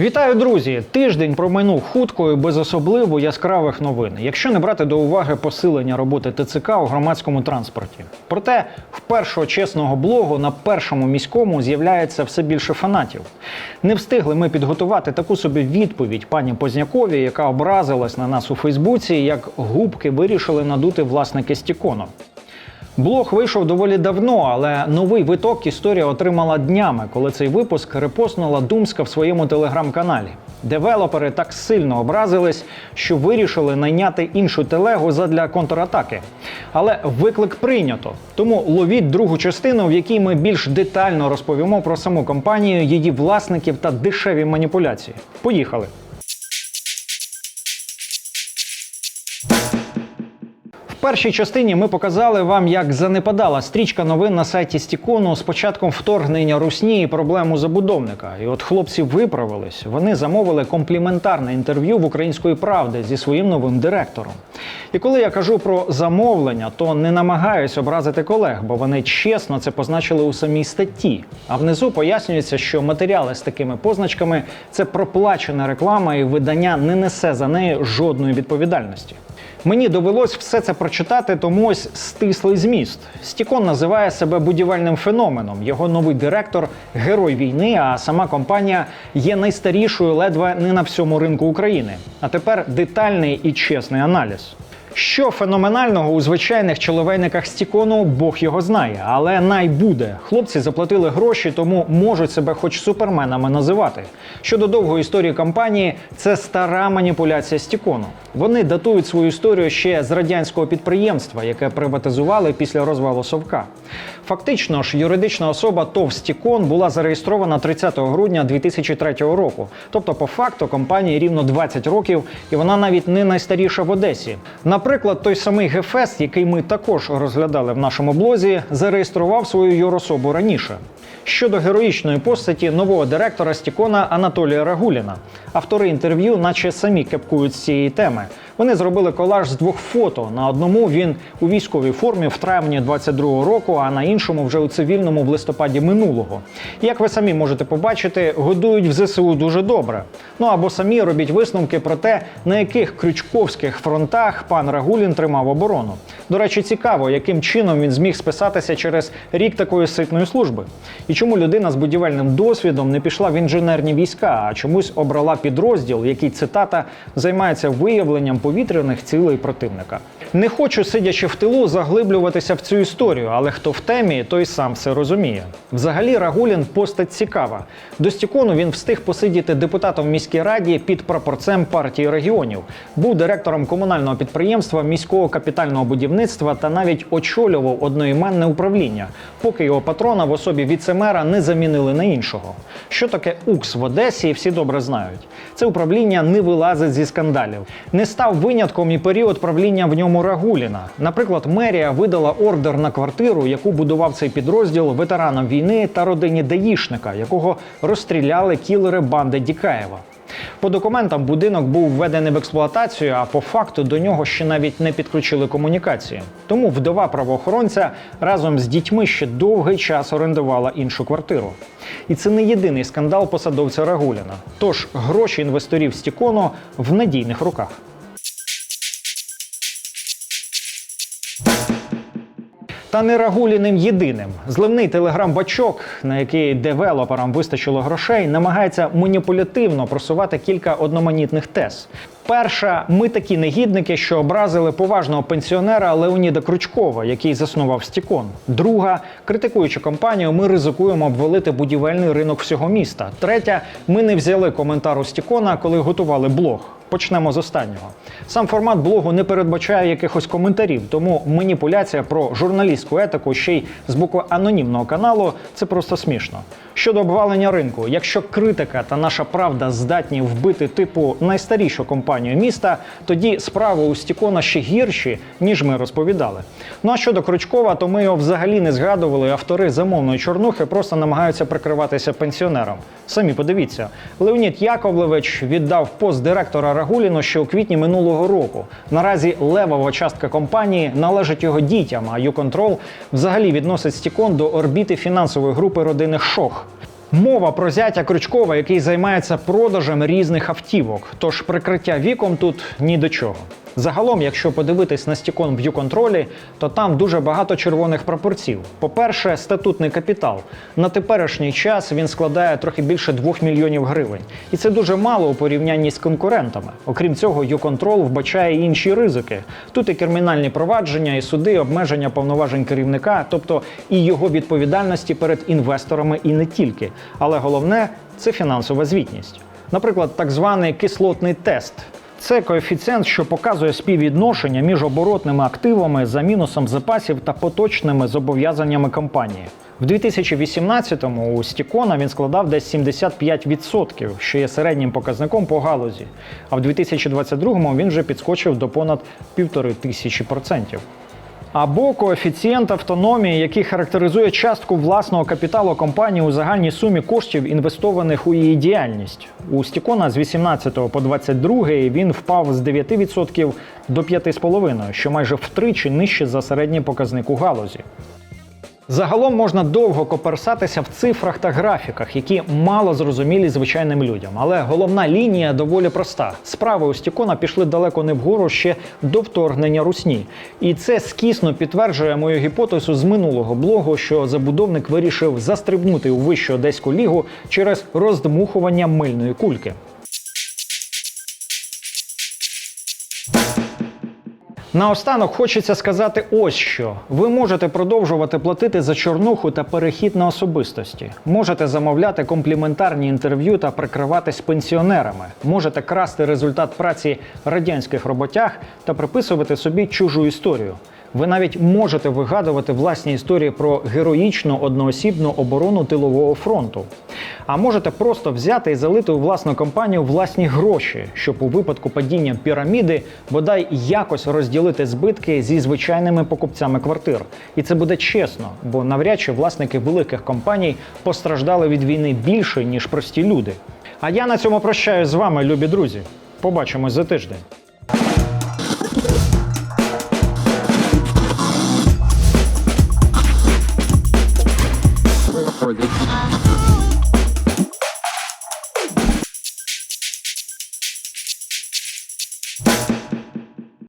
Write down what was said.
Вітаю, друзі! Тиждень промайнув хутко і без особливо яскравих новин, якщо не брати до уваги посилення роботи ТЦК у громадському транспорті. Проте в першого чесного блогу на першому міському з'являється все більше фанатів. Не встигли ми підготувати таку собі відповідь пані Познякові, яка образилась на нас у Фейсбуці, як губки вирішили надути власники стікону. Блог вийшов доволі давно, але новий виток історія отримала днями, коли цей випуск репостнула Думська в своєму телеграм-каналі. Девелопери так сильно образились, що вирішили найняти іншу телегу задля контратаки. Але виклик прийнято. Тому ловіть другу частину, в якій ми більш детально розповімо про саму компанію, її власників та дешеві маніпуляції. Поїхали! Першій частині ми показали вам, як занепадала стрічка новин на сайті Стікону з початком вторгнення русні і проблему забудовника. І от хлопці виправились. Вони замовили компліментарне інтерв'ю в української правди зі своїм новим директором. І коли я кажу про замовлення, то не намагаюсь образити колег, бо вони чесно це позначили у самій статті. А внизу пояснюється, що матеріали з такими позначками це проплачена реклама, і видання не несе за неї жодної відповідальності. Мені довелось все це прочитати, тому ось стислий зміст. Стікон називає себе будівельним феноменом. Його новий директор герой війни, а сама компанія є найстарішою ледве не на всьому ринку України. А тепер детальний і чесний аналіз. Що феноменального у звичайних чоловейниках стікону, Бог його знає, але най буде. Хлопці заплатили гроші, тому можуть себе хоч суперменами називати. Щодо довгої історії компанії, це стара маніпуляція стікону. Вони датують свою історію ще з радянського підприємства, яке приватизували після розвалу Совка. Фактично ж, юридична особа ТОВ «Стікон» була зареєстрована 30 грудня 2003 року. Тобто, по факту, компанії рівно 20 років, і вона навіть не найстаріша в Одесі. Наприклад, той самий Гефест, який ми також розглядали в нашому блозі, зареєстрував свою юрособу раніше. Щодо героїчної постаті нового директора Стікона Анатолія Рагуліна, автори інтерв'ю, наче самі кепкують з цієї теми. Вони зробили колаж з двох фото. На одному він у військовій формі в травні 22-го року, а на іншому вже у цивільному в листопаді минулого. Як ви самі можете побачити, годують в ЗСУ дуже добре. Ну або самі робіть висновки про те, на яких крючковських фронтах пан Рагулін тримав оборону. До речі, цікаво, яким чином він зміг списатися через рік такої ситної служби. І чому людина з будівельним досвідом не пішла в інженерні війська, а чомусь обрала підрозділ, який цитата займається виявленням повітряних цілей противника. Не хочу, сидячи в тилу, заглиблюватися в цю історію, але хто в темі, той сам все розуміє. Взагалі, Рагулін постать цікава. До стікону він встиг посидіти депутатом в міській раді під прапорцем партії регіонів, був директором комунального підприємства міського капітального будівництва та навіть очолював одноіменне управління, поки його патрона в особі віцемера не замінили на іншого. Що таке УКС в Одесі, всі добре знають. Це управління не вилазить зі скандалів. Не став винятком і період правління в ньому Рагуліна. Наприклад, мерія видала ордер на квартиру, яку будував цей підрозділ ветеранам війни та родині даїшника, якого розстріляли кілери банди Дікаєва. По документам будинок був введений в експлуатацію, а по факту до нього ще навіть не підключили комунікації. Тому вдова правоохоронця разом з дітьми ще довгий час орендувала іншу квартиру. І це не єдиний скандал посадовця Рагуліна. Тож гроші інвесторів Стікону в надійних руках. Та не Рагуліним єдиним. Зливний телеграм-бачок, на який девелоперам вистачило грошей, намагається маніпулятивно просувати кілька одноманітних тез. Перша, ми такі негідники, що образили поважного пенсіонера Леоніда Крючкова, який заснував Стікон. Друга, критикуючи компанію, ми ризикуємо обвалити будівельний ринок всього міста. Третя, ми не взяли коментар у Стікона, коли готували блог. Почнемо з останнього. Сам формат блогу не передбачає якихось коментарів, тому маніпуляція про журналістську етику ще й з боку анонімного каналу це просто смішно. Щодо обвалення ринку, якщо критика та наша правда здатні вбити типу найстарішу компанію міста, тоді справи у Стікона ще гірші, ніж ми розповідали. Ну а щодо Крючкова, то ми його взагалі не згадували. Автори замовної чорнухи просто намагаються прикриватися пенсіонером. Самі подивіться, Леонід Яковлевич віддав пост директора Рагуліну ще у квітні минулого року. Наразі левова частка компанії належить його дітям, а «Юконтрол» взагалі відносить Стікон до орбіти фінансової групи родини Шох. Мова про зятя Крючкова, який займається продажем різних автівок. Тож прикриття віком тут ні до чого. Загалом, якщо подивитись на стікон в контролі, то там дуже багато червоних прапорців. По-перше, статутний капітал. На теперішній час він складає трохи більше 2 мільйонів гривень. І це дуже мало у порівнянні з конкурентами. Окрім цього, ЮКонтрол вбачає інші ризики. Тут і кримінальні провадження, і суди, обмеження повноважень керівника, тобто і його відповідальності перед інвесторами, і не тільки. Але головне це фінансова звітність. Наприклад, так званий кислотний тест. Це коефіцієнт, що показує співвідношення між оборотними активами за мінусом запасів та поточними зобов'язаннями компанії. В 2018-му у Стікона він складав десь 75%, що є середнім показником по галузі. А в 2022-му він вже підскочив до понад півтори тисячі процентів. Або коефіцієнт автономії, який характеризує частку власного капіталу компанії у загальній сумі коштів, інвестованих у її діяльність. У Стікона з 18 по 22 він впав з 9% до 5,5%, що майже втричі нижче за середній показник у галузі. Загалом можна довго коперсатися в цифрах та графіках, які мало зрозумілі звичайним людям. Але головна лінія доволі проста. Справи у Стікона пішли далеко не вгору ще до вторгнення русні. І це скісно підтверджує мою гіпотезу з минулого блогу, що забудовник вирішив застрибнути у вищу одеську лігу через роздмухування мильної кульки. Наостанок хочеться сказати ось що: ви можете продовжувати платити за чорнуху та перехід на особистості. Можете замовляти компліментарні інтерв'ю та прикриватись пенсіонерами. Можете красти результат праці радянських роботяг та приписувати собі чужу історію. Ви навіть можете вигадувати власні історії про героїчну одноосібну оборону тилового фронту. А можете просто взяти і залити у власну компанію власні гроші, щоб у випадку падіння піраміди бодай якось розділити збитки зі звичайними покупцями квартир. І це буде чесно, бо навряд чи власники великих компаній постраждали від війни більше ніж прості люди. А я на цьому прощаюсь з вами, любі друзі. Побачимось за тиждень.